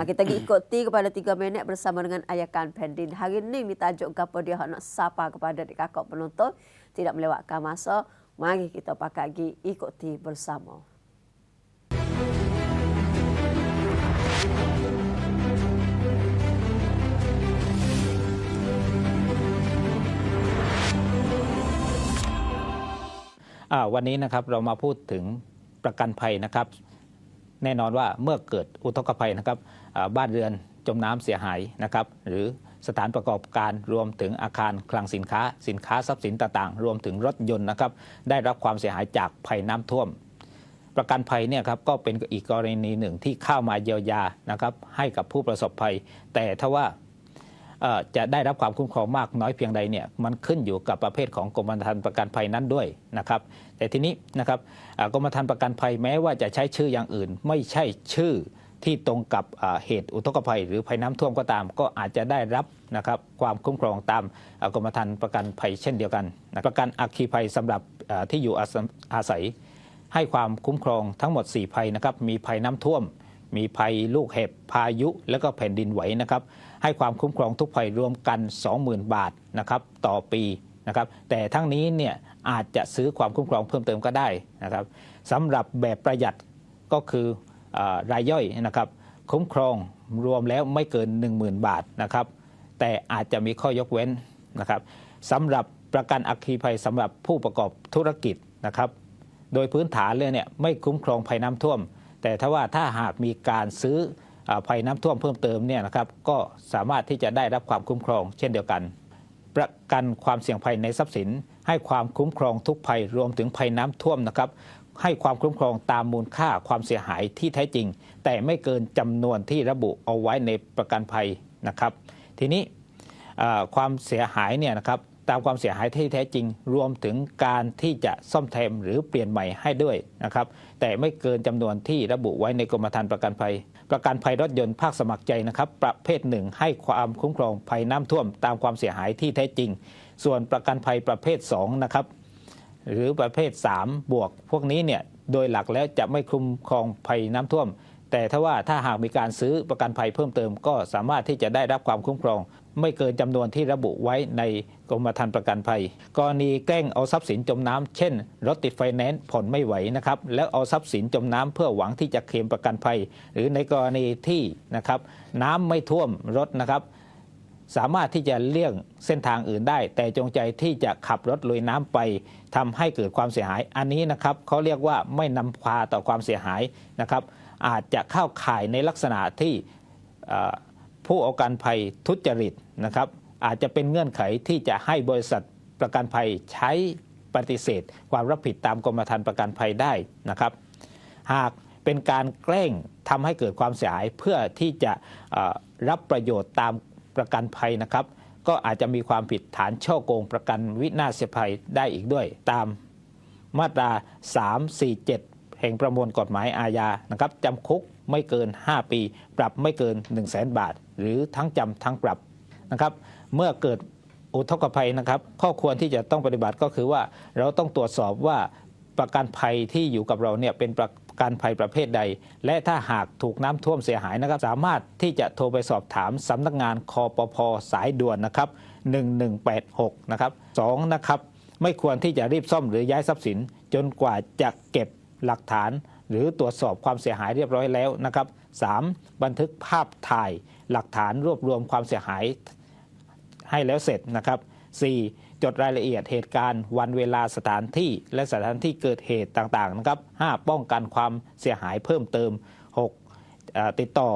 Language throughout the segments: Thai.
Ha, Kita ikuti kepada 3 minit bersama dengan Ayakan Pendin. Hari ini ni tajuk gapo dia nak sapa kepada dik kakak penonton. Tidak melewatkan masa. Mari kita pakai lagi ikuti bersama.อ่าวันนี้นะครับเรามาพูดถึงประกันภัยนะครับ แน่นอนว่าเมื่อเกิดอุทกภัยนะครับบ้านเรือนจมน้ำเสียหายนะครับ หรือสถานประกอบการรวมถึงอาคารคลังสินค้า สินค้าทรัพย์สินต่างๆ รวมถึงรถยนต์นะครับ ได้รับความเสียหายจากภัยน้ำท่วม ประกันภัยเนี่ยครับก็เป็นอีกกรณีหนึ่งที่เข้ามาเยียวยานะครับ ให้กับผู้ประสบภัย แต่ถ้าว่า จะได้รับความคุ้มครองมากน้อยเพียงใดเนี่ยมันขึ้นอยู่กับประเภทของกรมธรรม์ประกันภัยนั้นด้วยนะครับแต่ทีนี้นะครับกรมธรรม์ประกันภัยแม้ว่าจะใช้ชื่ออย่างอื่น ไม่ใช่ชื่อที่ตรงกับเหตุอุทกภัย หรือภัยน้ำท่วมก็ตาม ก็อาจจะได้รับนะครับความคุ้มครองตามกรมธรรม์ประกันภัยเช่นเดียวกันนะประกันอัคคีภัยสำหรับที่อยู่อาศัย ให้ความคุ้มครองทั้งหมด 4 ภัยนะครับมีภัยน้ำท่วม มีภัยลูกเห็บพายุ และก็แผ่นดินไหวนะครับ ให้ความคุ้มครองทุกภัยรวมกัน 20,000 บาทนะครับต่อปีนะครับแต่ทั้งนี้เนี่ยอาจจะซื้อความคุ้มครองเพิ่มเติมก็ได้นะครับสำหรับแบบประหยัดก็คืออรายย่อยนะครับคุ้มครองรวมแล้วไม่เกิน 10,000 บาทนะครับแต่อาจจะมีข้อยกเว้นนะครับสำหรับประกันอัคคีภัยสำหรับผู้ประกอบธุรกิจนะครับ โดยพื้นฐานเลยเนี่ยไม่คุ้มครองภัยน้ำท่วม แต่ถ้าว่าถ้าหากมีการซื้อ ภัยน้ำท่วมเพิ่มเติมเนี่ยนะครับก็สามารถที่จะได้รับความคุ้มครองเช่นเดียวกัน ประกันความเสี่ยงภัยในทรัพย์สิน ให้ความคุ้มครองทุกภัยรวมถึงภัยน้ำท่วมนะครับให้ความคุ้มครองตามมูลค่าความเสียหายที่แท้จริง แต่ไม่เกินจำนวนที่ระบุเอาไว้ในประกันภัยนะครับ ทีนี้ความเสียหายเนี่ยนะครับตามความเสียหายที่แท้จริง รวมถึงการที่จะซ่อมแซมหรือเปลี่ยนใหม่ให้ด้วยนะครับ แต่ไม่เกินจำนวนที่ระบุไว้ในกรมธรรม์ประกันภัย ประกันภัยรถยนต์ภาคสมัครใจนะครับ ประเภทหนึ่งให้ความคุ้มครองภัยน้ำท่วมตามความเสียหายที่แท้จริง ส่วนประกันภัยประเภท2นะครับหรือประเภท 3 บวก พวกนี้เนี่ยโดยหลักแล้วจะไม่คุ้มครองภัยน้ำท่วม แต่ถ้าว่าถ้าหากมีการซื้อประกันภัยเพิ่มเติมก็สามารถที่จะได้รับความคุ้มครอง ไม่เกินจำนวนที่ระบุไว้ในกรมธรรม์ประกันภัย กรณีแกล้งเอาทรัพย์สินจมน้ำเช่น รถติดไฟแนนซ์ผ่อนไม่ไหวนะครับ แล้วเอาทรัพย์สินจมน้ำเพื่อหวังที่จะเคลมประกันภัย หรือในกรณีที่นะครับน้ำไม่ท่วมรถนะครับสามารถที่จะเลี่ยงเส้นทางอื่นได้ แต่จงใจที่จะขับรถลุยน้ำไปทำให้เกิดความเสียหาย อันนี้นะครับเขาเรียกว่าไม่นำพาต่อความเสียหายนะครับ อาจจะเข้าข่ายในลักษณะที่ ผู้เอาการภัยทุจริตนะครับ อาจจะเป็นเงื่อนไขที่จะให้บริษัทประกันภัยใช้ปฏิเสธ ความรับผิดตามกรมธรรม์ประกันภัยได้นะครับ หากเป็นการแกล้งทำให้เกิดความเสียหายเพื่อที่จะรับประโยชน์ตามประกันภัยนะครับ ก็อาจจะมีความผิดฐานช่อโกงประกันวินาศภัยได้อีกด้วย ตามมาตรา 347 แห่งประมวลกฎหมายอาญานะครับจำคุก ไม่เกิน 5 ปี ปรับไม่เกิน 1 0 0 0 0แบาท หรือทั้งจำทั้งปรับนะครับ เมื่อเกิดอุทกภัยนะครับข้อควรที่จะต้องปฏิบัติก็คือว่าเราต้องตรวจสอบว่าประกันภัยที่อยู่กับเราเนี่ยเป็นประกันภัยประเภทใด และถ้าหากถูกน้ำท่วมเสียหายนะครับ สามารถที่จะโทรไปสอบถามสำนักงานคอปพสายด่วนนะครับ 1186 นะครับสองนะครับ ไม่ควรที่จะรีบซ่อมหรือย้ายทรัพย์สิน จนกว่าจะเก็บหลักฐาน หรือตรวจสอบความเสียหายเรียบร้อยแล้วนะครับ 3. บันทึกภาพถ่ายหลักฐานรวบรวมความเสียหายให้แล้วเสร็จนะครับ 4. จดรายละเอียดเหตุการณ์ วันเวลาสถานที่ และสถานที่เกิดเหตุต่างๆนะครับ 5. ป้องกันความเสียหายเพิ่มเติม 6. ติดต่อ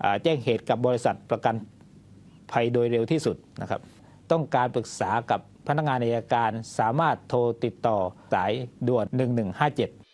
เอ่อแจ้งเหตุกับบริษัทประกันภัยโดยเร็วที่สุดนะครับ ต้องการปรึกษากับพนักงานอัยการสามารถโทรติดต่อสายด่วน 1157